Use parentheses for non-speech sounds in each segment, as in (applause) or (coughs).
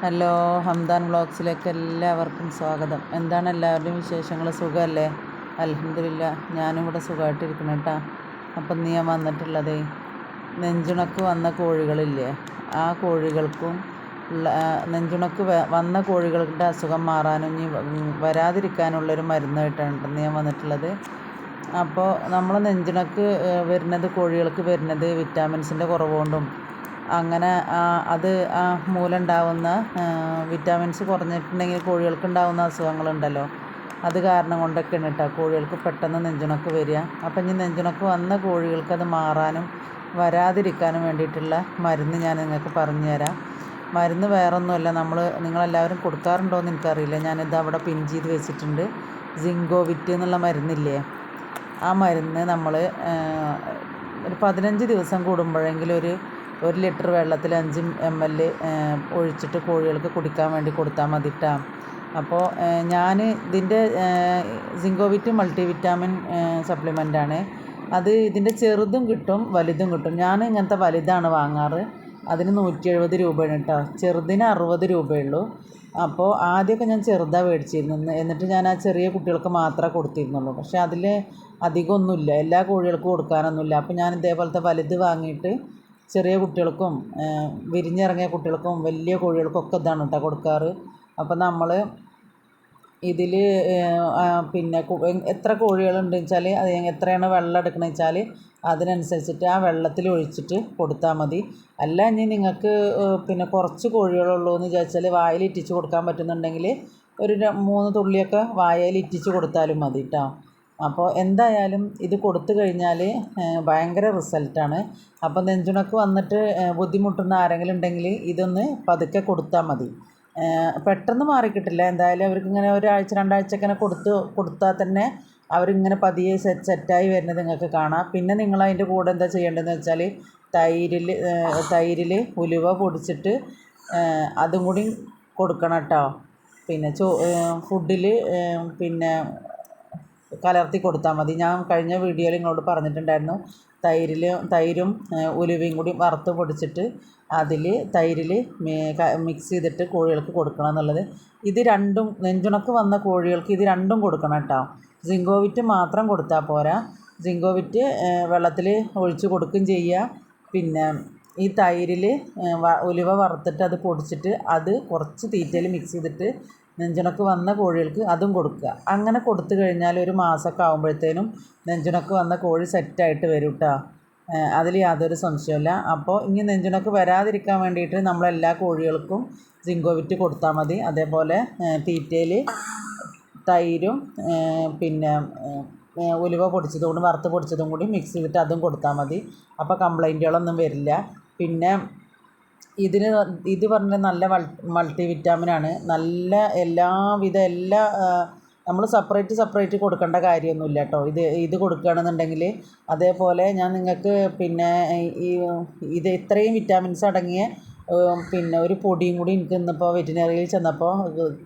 Hello Hamdan വ്ളോഗ്സിലേക്ക് എല്ലാവർക്കും സ്വാഗതം. എന്താണ് എല്ലാവരുടെയും വിശേഷങ്ങൾ സുഖമല്ലേ? അലഹമില്ല ഞാനും ഇവിടെ സുഖമായിട്ടിരിക്കണം കേട്ടോ. അപ്പം നീ ഞാൻ വന്നിട്ടുള്ളത് നെഞ്ചുണക്ക് വന്ന കോഴികളില്ലേ? ആ കോഴികൾക്കും നെഞ്ചുണക്ക് വന്ന കോഴികളുടെ അസുഖം മാറാനും ഇനി വരാതിരിക്കാനുള്ളൊരു മരുന്നായിട്ടാണ് ഞാൻ വന്നിട്ടുള്ളത്. അപ്പോൾ നമ്മൾ നെഞ്ചുണക്ക് വരുന്നത് കോഴികൾക്ക് വരുന്നത് വിറ്റാമിൻസിന്റെ കുറവ് കൊണ്ടും അങ്ങനെ അത് മൂലം വിറ്റാമിൻസ് കുറഞ്ഞിട്ടുണ്ടെങ്കിൽ കോഴികൾക്ക് ഉണ്ടാവുന്ന അസുഖങ്ങളുണ്ടല്ലോ. അത് കാരണം കൊണ്ടൊക്കെയാണ് കേട്ടോ കോഴികൾക്ക് പെട്ടെന്ന് നെഞ്ചുണക്ക് വരിക. അപ്പം ഇനി നെഞ്ചുണക്ക് വന്ന കോഴികൾക്ക് അത് മാറാനും വരാതിരിക്കാനും വേണ്ടിയിട്ടുള്ള മരുന്ന് ഞാൻ നിങ്ങൾക്ക് പറഞ്ഞു തരാം മരുന്ന് വേറൊന്നുമല്ല. നമ്മൾ നിങ്ങളെല്ലാവരും കൊടുക്കാറുണ്ടോ എന്ന് എനിക്കറിയില്ല. ഞാനിത് അവിടെ പിൻ ചെയ്ത് വെച്ചിട്ടുണ്ട്. സിങ്കോവിറ്റ് എന്നുള്ള മരുന്നില്ലേ? ആ മരുന്ന് നമ്മൾ ഒരു പതിനഞ്ച് ദിവസം കൂടുമ്പോഴെങ്കിലും ഒരു ഒരു ലിറ്റർ വെള്ളത്തിൽ അഞ്ച് എം എൽ ഒഴിച്ചിട്ട് കോഴികൾക്ക് കുടിക്കാൻ വേണ്ടി കൊടുത്താൽ മതി കേട്ടോ അപ്പോൾ ഞാൻ ഇതിന്റെ സിങ്കോവിറ്റ് മൾട്ടി വിറ്റാമിൻ സപ്ലിമെന്റാണ് അത് ഇതിന്റെ ചെറുതും കിട്ടും വലുതും കിട്ടും. ഞാൻ ഇങ്ങനത്തെ വലുതാണ് വാങ്ങാറ്. അതിന് നൂറ്റി എഴുപത് രൂപയാണ് കേട്ടോ. ചെറുതിന് അറുപത് രൂപയുള്ളൂ അപ്പോൾ ആദ്യമൊക്കെ ഞാൻ ചെറുതാണ് മേടിച്ചിരുന്നത്. എന്നിട്ട് ഞാൻ ആ ചെറിയ കുട്ടികൾക്ക് മാത്രമേ കൊടുത്തിരുന്നുള്ളൂ. പക്ഷേ അതിൽ അധികമൊന്നുമില്ല. എല്ലാ കോഴികൾക്കും കൊടുക്കാനൊന്നുമില്ല. അപ്പോൾ ഞാൻ ഇതേപോലത്തെ വലുത് വാങ്ങിയിട്ട് ചെറിയ കുട്ടികൾക്കും വിരിഞ്ഞിറങ്ങിയ കുട്ടികൾക്കും വലിയ കോഴികൾക്കും ഒക്കെ ഇതാണ് കേട്ടോ കൊടുക്കാറ്. അപ്പം നമ്മൾ ഇതിൽ പിന്നെ എത്ര കോഴികളുണ്ടെന്ന് വെച്ചാൽ അത് എത്രയാണ് വെള്ളം എടുക്കണമെന്ന് വെച്ചാൽ അതിനനുസരിച്ചിട്ട് ആ വെള്ളത്തിൽ ഒഴിച്ചിട്ട് കൊടുത്താൽ മതി. അല്ല ഇനി നിങ്ങൾക്ക് പിന്നെ കുറച്ച് കോഴികളുള്ളൂ എന്ന് വിചാരിച്ചാൽ വായിൽ ഇറ്റിച്ച് കൊടുക്കാൻ പറ്റുന്നുണ്ടെങ്കിൽ ഒരു മൂന്ന് തുള്ളിയൊക്കെ വായയിൽ ഇറ്റിച്ച് കൊടുത്താലും മതി കേട്ടോ അപ്പോൾ എന്തായാലും ഇത് കൊടുത്തു കഴിഞ്ഞാൽ ഭയങ്കര റിസൾട്ടാണ്. അപ്പോൾ നെഞ്ചുണക്ക് വന്നിട്ട് ബുദ്ധിമുട്ടുന്ന ആരെങ്കിലും ഉണ്ടെങ്കിൽ ഇതൊന്ന് പതുക്കെ കൊടുത്താൽ മതി. പെട്ടെന്ന് മാറിക്കിട്ടില്ല. എന്തായാലും അവർക്ക് ഇങ്ങനെ ഒരാഴ്ച രണ്ടാഴ്ച ഇങ്ങനെ കൊടുത്ത് കൊടുത്താൽ തന്നെ അവരിങ്ങനെ പതിയെ സെറ്റ് സെറ്റായി വരുന്നത് നിങ്ങൾക്ക് കാണാം. പിന്നെ നിങ്ങൾ അതിന്റെ കൂടെ എന്താ ചെയ്യേണ്ടതെന്ന് വെച്ചാൽ തൈരിൽ തൈരിൽ ഉലുവ പൊടിച്ചിട്ട് അതും കൂടി കൊടുക്കണം കേട്ടോ. പിന്നെ ചോ ഫുഡിൽ പിന്നെ കലർത്തി കൊടുത്താൽ മതി. ഞാൻ കഴിഞ്ഞ വീഡിയോയിൽ നിങ്ങളോട് പറഞ്ഞിട്ടുണ്ടായിരുന്നു തൈരിൽ തൈരും ഉലുവയും കൂടി വറുത്ത് പൊടിച്ചിട്ട് അതിൽ തൈരിൽ മിക്സ് ചെയ്തിട്ട് കോഴികൾക്ക് കൊടുക്കണം എന്നുള്ളത്. ഇത് രണ്ടും നെഞ്ചുണക്ക് വന്ന കോഴികൾക്ക് ഇത് രണ്ടും കൊടുക്കണം കേട്ടോ. സിങ്കോവിറ്റ് മാത്രം കൊടുത്താൽ പോരാ. സിങ്കോവിറ്റ് വെള്ളത്തിൽ ഒഴിച്ച് കൊടുക്കുകയും ചെയ്യുക പിന്നെ ഈ തൈരിൽ ഉലുവ വറുത്തിട്ട് അത് പൊടിച്ചിട്ട് അത് കുറച്ച് തീറ്റയിൽ മിക്സ് ചെയ്തിട്ട് നെഞ്ചുണക്ക് വന്ന കോഴികൾക്ക് അതും കൊടുക്കുക. അങ്ങനെ കൊടുത്തു കഴിഞ്ഞാൽ ഒരു മാസമൊക്കെ ആകുമ്പോഴത്തേനും നെഞ്ചുണക്ക് വന്ന കോഴി സെറ്റായിട്ട് വരും കേട്ടോ അതിൽ യാതൊരു സംശയമില്ല അപ്പോൾ ഇനി നെഞ്ചുണക്ക് വരാതിരിക്കാൻ വേണ്ടിയിട്ട് നമ്മളെല്ലാ കോഴികൾക്കും സിങ്കോവിറ്റ് കൊടുത്താൽ മതി. അതേപോലെ തീറ്റയിൽ തൈരും പിന്നെ ഉലുവ പൊടിച്ചതും കൂടി വറുത്ത് പൊടിച്ചതും കൂടി മിക്സ് ചെയ്തിട്ട് അതും കൊടുത്താൽ മതി. അപ്പോൾ കംപ്ലൈന്റുകളൊന്നും വരില്ല. പിന്നെ ഇതിന് ഇത് പറഞ്ഞ നല്ല മൾട്ടി വിറ്റാമിനാണ് നല്ല എല്ലാവിധ എല്ലാ നമ്മൾ സെപ്പറേറ്റ് സെപ്പറേറ്റ് കൊടുക്കേണ്ട കാര്യമൊന്നുമില്ല കേട്ടോ. ഇത് ഇത് കൊടുക്കുകയാണെന്നുണ്ടെങ്കിൽ അതേപോലെ ഞാൻ നിങ്ങൾക്ക് പിന്നെ ഈ ഇത് ഇത്രയും വിറ്റാമിൻസ് അടങ്ങിയ പിന്നെ ഒരു പൊടിയും കൂടി എനിക്ക് ഇന്നിപ്പോൾ വെറ്റിനറിയിൽ ചെന്നപ്പോൾ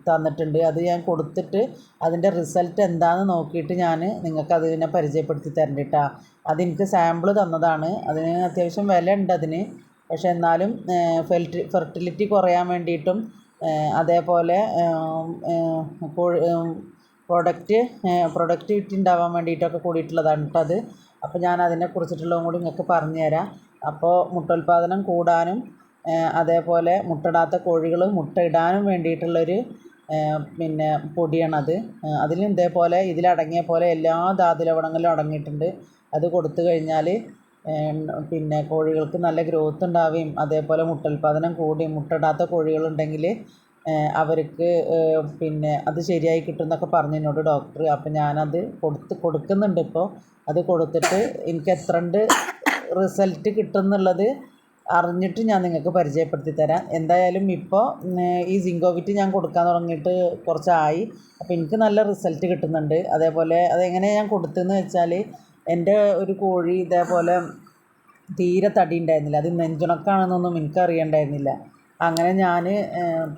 തന്നിട്ടുണ്ട്. അത് ഞാൻ കൊടുത്തിട്ട് അതിന്റെ റിസൾട്ട് എന്താണെന്ന് നോക്കിയിട്ട് ഞാൻ നിങ്ങൾക്ക് അതിനെ പരിചയപ്പെടുത്തി തരണ്ട കേട്ടോ. അതെനിക്ക് സാമ്പിൾ തന്നതാണ്. അതിന് അത്യാവശ്യം വില ഉണ്ട് അതിന്. പക്ഷേ എന്നാലും ഫെൽറ്റി ഫെർട്ടിലിറ്റി കുറയാൻ വേണ്ടിയിട്ടും അതേപോലെ പ്രൊഡക്റ്റ് പ്രൊഡക്റ്റിവിറ്റി ഉണ്ടാവാൻ വേണ്ടിയിട്ടൊക്കെ കൂടിയിട്ടുള്ളതാണ് കേട്ടോ അത്. അപ്പോൾ ഞാൻ അതിനെക്കുറിച്ചിട്ടുള്ളതും കൂടി നിങ്ങൾക്ക് പറഞ്ഞു തരാം അപ്പോൾ മുട്ടോൽപാദനം കൂടാനും അതേപോലെ മുട്ടയിടാത്ത കോഴികൾ മുട്ടയിടാനും വേണ്ടിയിട്ടുള്ളൊരു പിന്നെ പൊടിയാണത്. അതിലും ഇതേപോലെ ഇതിലടങ്ങിയ പോലെ എല്ലാ ധാതു ലവണങ്ങളും അടങ്ങിയിട്ടുണ്ട്. അത് കൊടുത്തു കഴിഞ്ഞാൽ പിന്നെ കോഴികൾക്ക് നല്ല ഗ്രോത്ത് ഉണ്ടാവുകയും അതേപോലെ മുട്ടൽപാദനം കൂടി മുട്ടയിടാത്ത കോഴികളുണ്ടെങ്കിൽ അവർക്ക് പിന്നെ അത് ശരിയായി കിട്ടും എന്നൊക്കെ പറഞ്ഞു എന്നോട് ഡോക്ടർ അപ്പം ഞാനത് കൊടുത്ത് കൊടുക്കുന്നുണ്ട് ഇപ്പോൾ അത് കൊടുത്തിട്ട് എനിക്ക് എത്രണ്ട് റിസൾട്ട് കിട്ടും എന്നുള്ളത് അറിഞ്ഞിട്ട് ഞാൻ നിങ്ങൾക്ക് പരിചയപ്പെടുത്തി തരാം. എന്തായാലും ഇപ്പോൾ ഈ സിങ്കോവിറ്റ് ഞാൻ കൊടുക്കാൻ തുടങ്ങിയിട്ട് കുറച്ചായി. അപ്പോൾ എനിക്ക് നല്ല റിസൾട്ട് കിട്ടുന്നുണ്ട്. അതേപോലെ അതെങ്ങനെയാണ് ഞാൻ കൊടുത്തതെന്ന് വെച്ചാൽ എന്റെ ഒരു കോഴി ഇതേപോലെ തീരെ തടി ഉണ്ടായിരുന്നില്ല. അത് നെഞ്ചുണക്കാണെന്നൊന്നും എനിക്കറിയണ്ടായിരുന്നില്ല. അങ്ങനെ ഞാൻ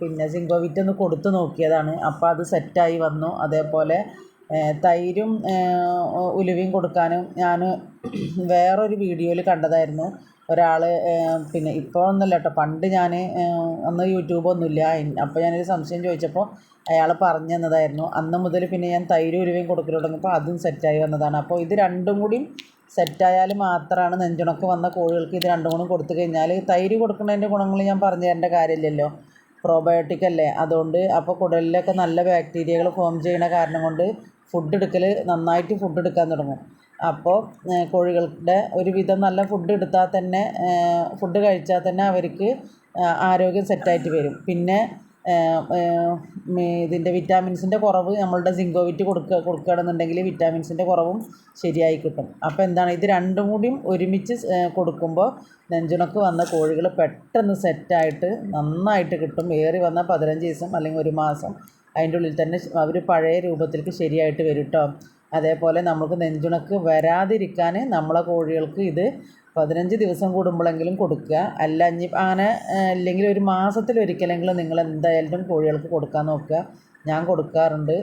പിന്നെ സിങ്കോവിറ്റ് ഒന്ന് കൊടുത്തു നോക്കിയതാണ്. അപ്പോൾ അത് സെറ്റായി വന്നു. അതേപോലെ തൈരും ഉലുവയും കൊടുക്കാനും ഞാൻ വേറൊരു വീഡിയോയിൽ കണ്ടതായിരുന്നു. ഒരാൾ പിന്നെ ഇപ്പോൾ ഒന്നുമല്ല കേട്ടോ. പണ്ട് ഞാൻ അന്ന് യൂട്യൂബൊന്നുമില്ല അപ്പോൾ ഞാനൊരു സംശയം ചോദിച്ചപ്പോൾ അയാൾ പറഞ്ഞു തന്നതായിരുന്നു അന്ന് മുതൽ പിന്നെ ഞാൻ തൈര് ഉലുവയും കൊടുക്കൽ തുടങ്ങിയപ്പോൾ അതും സെറ്റായി വന്നതാണ്. അപ്പോൾ ഇത് രണ്ടും കൂടി സെറ്റായാൽ മാത്രമാണ് നെഞ്ചുണക്ക് വന്ന കോഴികൾക്ക് ഇത് രണ്ടും കൂടി കൊടുത്തു കഴിഞ്ഞാൽ തൈര് കൊടുക്കുന്നതിന്റെ ഗുണങ്ങൾ ഞാൻ പറഞ്ഞു തരേണ്ട കാര്യമില്ലല്ലോ. പ്രോബയോട്ടിക് അല്ലേ? അതുകൊണ്ട് അപ്പോൾ കുടലിലൊക്കെ നല്ല ബാക്ടീരിയകൾ ഫോം ചെയ്യുന്ന കാരണം കൊണ്ട് ഫുഡ് എടുക്കൽ നന്നായിട്ട് ഫുഡ് എടുക്കാൻ തുടങ്ങും. അപ്പോൾ കോഴികളുടെ ഒരുവിധം നല്ല ഫുഡ് എടുത്താൽ തന്നെ ഫുഡ് കഴിച്ചാൽ തന്നെ അവർക്ക് ആരോഗ്യം സെറ്റായിട്ട് വരും. പിന്നെ ഇതിന്റെ വിറ്റാമിൻസിന്റെ കുറവ് നമ്മളുടെ സിങ്കോവിറ്റ് കൊടുക്കുക കൊടുക്കുകയാണെന്നുണ്ടെങ്കിൽ വിറ്റാമിൻസിന്റെ കുറവും ശരിയായി കിട്ടും. അപ്പോൾ എന്താണ് ഇത് രണ്ടും കൂടിയും ഒരുമിച്ച് കൊടുക്കുമ്പോൾ നെഞ്ചുണക്ക് വന്ന കോഴികൾ പെട്ടെന്ന് സെറ്റായിട്ട് നന്നായിട്ട് കിട്ടും. ഏറി വന്ന പതിനഞ്ച് ദിവസം അല്ലെങ്കിൽ ഒരു മാസം അതിന്റെ ഉള്ളിൽ തന്നെ അവർ പഴയ രൂപത്തിലേക്ക് ശരിയായിട്ട് വരും കേട്ടോ അതേപോലെ നമുക്ക് നെഞ്ചുണക്ക് വരാതിരിക്കാൻ നമ്മളെ കോഴികൾക്ക് ഇത് പതിനഞ്ച് ദിവസം കൂടുമ്പോഴെങ്കിലും കൊടുക്കുക. അല്ല ഇനി അങ്ങനെ അല്ലെങ്കിൽ ഒരു മാസത്തിൽ ഒരിക്കലെങ്കിലും നിങ്ങൾ എന്തായാലും കോഴികൾക്ക് കൊടുക്കാൻ നോക്കുക. ഞാൻ കൊടുക്കാറുണ്ട്.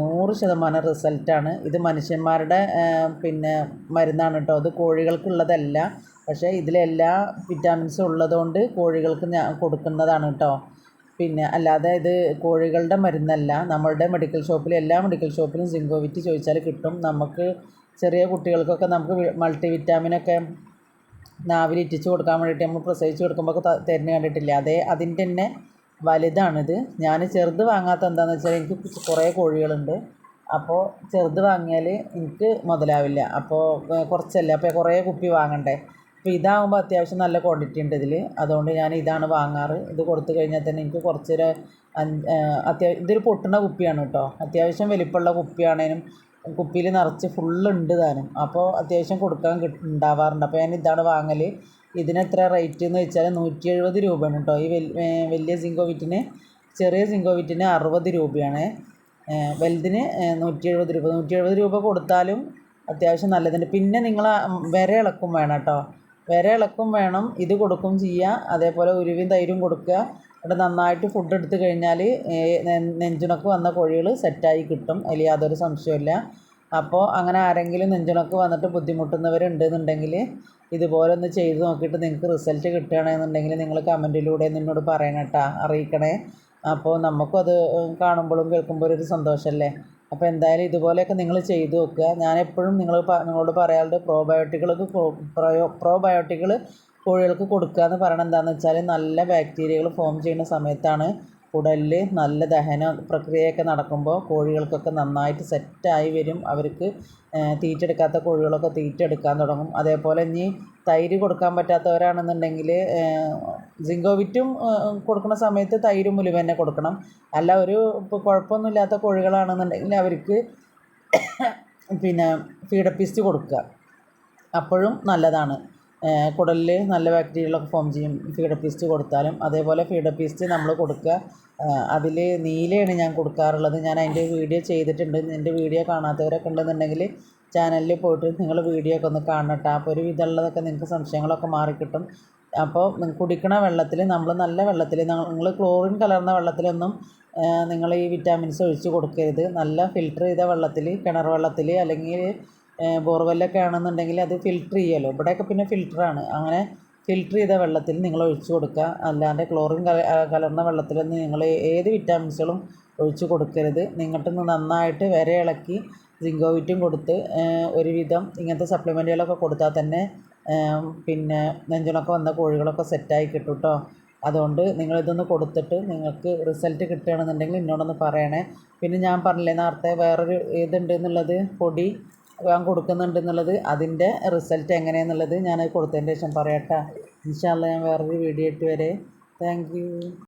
നൂറ് ശതമാനം റിസൾട്ടാണ്. ഇത് മനുഷ്യന്മാരുടെ പിന്നെ മരുന്നാണ് കേട്ടോ. അത് കോഴികൾക്കുള്ളതല്ല. പക്ഷേ ഇതിലെല്ലാ വിറ്റാമിൻസും ഉള്ളതുകൊണ്ട് കോഴികൾക്ക് ഞാൻ കൊടുക്കുന്നതാണ് കേട്ടോ. പിന്നെ അല്ലാതെ ഇത് കോഴികളുടെ മരുന്നല്ല. നമ്മളുടെ മെഡിക്കൽ ഷോപ്പിൽ എല്ലാ മെഡിക്കൽ ഷോപ്പിലും സിങ്കോവിറ്റ് ചോദിച്ചാൽ കിട്ടും. നമുക്ക് ചെറിയ കുട്ടികൾക്കൊക്കെ നമുക്ക് മൾട്ടി വിറ്റാമിനൊക്കെ നാവിൽ ഇറ്റിച്ച് കൊടുക്കാൻ വേണ്ടിയിട്ട് നമ്മൾ പ്രസവിച്ച് കൊടുക്കുമ്പോൾ തരുന്ന കണ്ടിട്ടില്ല? അതേ അതിന്റെ തന്നെ വലുതാണിത്. ഞാൻ ചെറുത് വാങ്ങാത്ത എന്താണെന്ന് വെച്ചാൽ എനിക്ക് കുറേ കോഴികളുണ്ട്. അപ്പോൾ ചെറുത് വാങ്ങിയാൽ എനിക്ക് മുതലാവില്ല. അപ്പോൾ കുറച്ചല്ലേ? അപ്പോൾ കുറേ കുപ്പി വാങ്ങണ്ടേ? അപ്പോൾ ഇതാകുമ്പോൾ അത്യാവശ്യം നല്ല ക്വാണ്ടിറ്റി ഉണ്ട് ഇതിൽ അതുകൊണ്ട് ഞാൻ ഇതാണ് വാങ്ങാറ്. ഇത് കൊടുത്തു കഴിഞ്ഞാൽ തന്നെ എനിക്ക് കുറച്ചൊരു അത്യാവശ്യം ഇതൊരു പൊട്ടുന്ന കുപ്പിയാണ് കേട്ടോ. അത്യാവശ്യം വലിപ്പമുള്ള കുപ്പിയാണേനും കുപ്പിയിൽ നിറച്ച് ഫുള്ളുണ്ട് താനും. അപ്പോൾ അത്യാവശ്യം കൊടുക്കാൻ കിട്ടും ഉണ്ടാവാറുണ്ട്. അപ്പോൾ ഞാൻ ഇതാണ് വാങ്ങൽ ഇതിന് എത്ര റേറ്റ് എന്ന് വെച്ചാൽ നൂറ്റി എഴുപത് രൂപയാണ് കേട്ടോ ഈ വലിയ സിങ്കോവിറ്റിന് ചെറിയ സിങ്കോവിറ്റിന് അറുപത് രൂപയാണ്. വലുതിന് നൂറ്റി എഴുപത് രൂപ. നൂറ്റി എഴുപത് രൂപ കൊടുത്താലും അത്യാവശ്യം നല്ലതുണ്ട്. പിന്നെ നിങ്ങൾ വിര ഇളക്കും വേണം കേട്ടോ വിര ഇളക്കും വേണം. ഇത് കൊടുക്കും ചെയ്യുക അതേപോലെ ഉരുവിയും തൈരും കൊടുക്കുക. ഇവിടെ നന്നായിട്ട് ഫുഡ് എടുത്തു കഴിഞ്ഞാൽ നെഞ്ചുണക്ക് വന്ന കോഴികൾ സെറ്റായി കിട്ടും. അതിൽ യാതൊരു സംശയമില്ല അപ്പോൾ അങ്ങനെ ആരെങ്കിലും നെഞ്ചുണക്ക് വന്നിട്ട് ബുദ്ധിമുട്ടുന്നവരുണ്ടെന്നുണ്ടെങ്കിൽ ഇതുപോലെ ഒന്ന് ചെയ്ത് നോക്കിയിട്ട് നിങ്ങൾക്ക് റിസൾട്ട് കിട്ടുകയാണെന്നുണ്ടെങ്കിൽ നിങ്ങൾ കമന്റിലൂടെ നിന്നോട് പറയണം കേട്ടോ. അറിയിക്കണേ. അപ്പോൾ നമുക്കും അത് കാണുമ്പോഴും കേൾക്കുമ്പോഴും ഒരു സന്തോഷമല്ലേ അപ്പോൾ എന്തായാലും ഇതുപോലെയൊക്കെ നിങ്ങൾ ചെയ്തു നോക്കുക. ഞാൻ എപ്പോഴും നിങ്ങൾ നിങ്ങളോട് പറയാറുണ്ട് പ്രോബയോട്ടിക്കുകൾക്ക് പ്രയോ പ്രോബയോട്ടിക്കുകൾ കോഴികൾക്ക് കൊടുക്കുക എന്ന് പറയണത് എന്താണെന്ന് വെച്ചാൽ നല്ല ബാക്ടീരിയകൾ ഫോം ചെയ്യുന്ന സമയത്താണ് കുടലിൽ നല്ല ദഹന പ്രക്രിയയൊക്കെ നടക്കുമ്പോൾ കോഴികൾക്കൊക്കെ നന്നായിട്ട് സെറ്റായി വരും. അവർക്ക് തീറ്റ എടുക്കാത്ത കോഴികളൊക്കെ തീറ്റ എടുക്കാൻ തുടങ്ങും. അതേപോലെ ഇനി തൈര് കൊടുക്കാൻ പറ്റാത്തവരാണെന്നുണ്ടെങ്കിൽ സിങ്കോവിറ്റും കൊടുക്കുന്ന സമയത്ത് തൈരും മുലുവ തന്നെ കൊടുക്കണം. അല്ല ഒരു ഇപ്പോൾ കുഴപ്പമൊന്നുമില്ലാത്ത കോഴികളാണെന്നുണ്ടെങ്കിൽ അവർക്ക് (coughs) പിന്നെ ഫീഡപ്പിസ്റ്റ് കൊടുക്കുക. അപ്പോഴും നല്ലതാണ്. കുടലിൽ നല്ല ബാക്ടീരിയകളൊക്കെ ഫോം ചെയ്യും. ഫീഡപ്പിസ്റ്റ് കൊടുത്താലും. അതേപോലെ ഫീഡപ്പിസ്റ്റ് നമ്മൾ കൊടുക്കുക. അതിൽ നീലയാണ് ഞാൻ കൊടുക്കാറുള്ളത്. ഞാൻ അതിന്റെ വീഡിയോ ചെയ്തിട്ടുണ്ട്. എന്റെ വീഡിയോ കാണാത്തവരൊക്കെ ഉണ്ടെന്നുണ്ടെങ്കിൽ ചാനലിൽ പോയിട്ട് നിങ്ങൾ വീഡിയോ ഒക്കെ ഒന്ന് കാണട്ടെ. അപ്പോൾ ഒരു വിധമുള്ളതൊക്കെ നിങ്ങൾക്ക് സംശയങ്ങളൊക്കെ മാറിക്കിട്ടും. അപ്പോൾ കുടിക്കണ വെള്ളത്തിൽ നമ്മൾ നല്ല വെള്ളത്തിൽ നിങ്ങൾ ക്ലോറിൻ കലർന്ന വെള്ളത്തിലൊന്നും നിങ്ങൾ ഈ വിറ്റാമിൻസ് ഒഴിച്ച് കൊടുക്കരുത്. നല്ല ഫിൽറ്റർ ചെയ്ത വെള്ളത്തിൽ കിണർ വെള്ളത്തിൽ അല്ലെങ്കിൽ ബോർവെല്ലൊക്കെ ആണെന്നുണ്ടെങ്കിൽ അത് ഫിൽറ്റർ ചെയ്യുമല്ലോ ഇവിടെയൊക്കെ പിന്നെ ഫിൽറ്ററാണ് അങ്ങനെ ഫിൽറ്റർ ചെയ്ത വെള്ളത്തിൽ നിങ്ങൾ ഒഴിച്ച് കൊടുക്കുക. അല്ലാതെ ക്ലോറിൻ കലർന്ന വെള്ളത്തിലൊന്നും നിങ്ങൾ ഏത് വിറ്റാമിൻസുകളും ഒഴിച്ച് കൊടുക്കരുത്. നിങ്ങട്ട് നന്നായിട്ട് വരെ ഇളക്കി സിങ്കോവിറ്റും കൊടുത്ത് ഒരുവിധം ഇങ്ങനത്തെ സപ്ലിമെന്റുകളൊക്കെ കൊടുത്താൽ തന്നെ പിന്നെ നെഞ്ചുണക്കം വന്ന കോഴികളൊക്കെ സെറ്റായി കിട്ടും കേട്ടോ അതുകൊണ്ട് നിങ്ങളിതൊന്ന് കൊടുത്തിട്ട് നിങ്ങൾക്ക് റിസൾട്ട് കിട്ടുകയാണെന്നുണ്ടെങ്കിൽ എന്നോടൊന്ന് പറയണേ. പിന്നെ ഞാൻ പറഞ്ഞില്ലേ നേരത്തെ വേറൊരു ഇതുണ്ട് എന്നുള്ളത് പൊടി. ഞാൻ കൊടുക്കുന്നുണ്ട് എന്നുള്ളത്. അതിന്റെ റിസൾട്ട് എങ്ങനെയാണെന്നുള്ളത് ഞാൻ കൊടുത്തതിന്റെ ശേഷം പറയാം കേട്ടോ ഇൻഷാല്ല ഞാൻ വേറൊരു വീഡിയോ ഇട്ട് വരെ. Thank you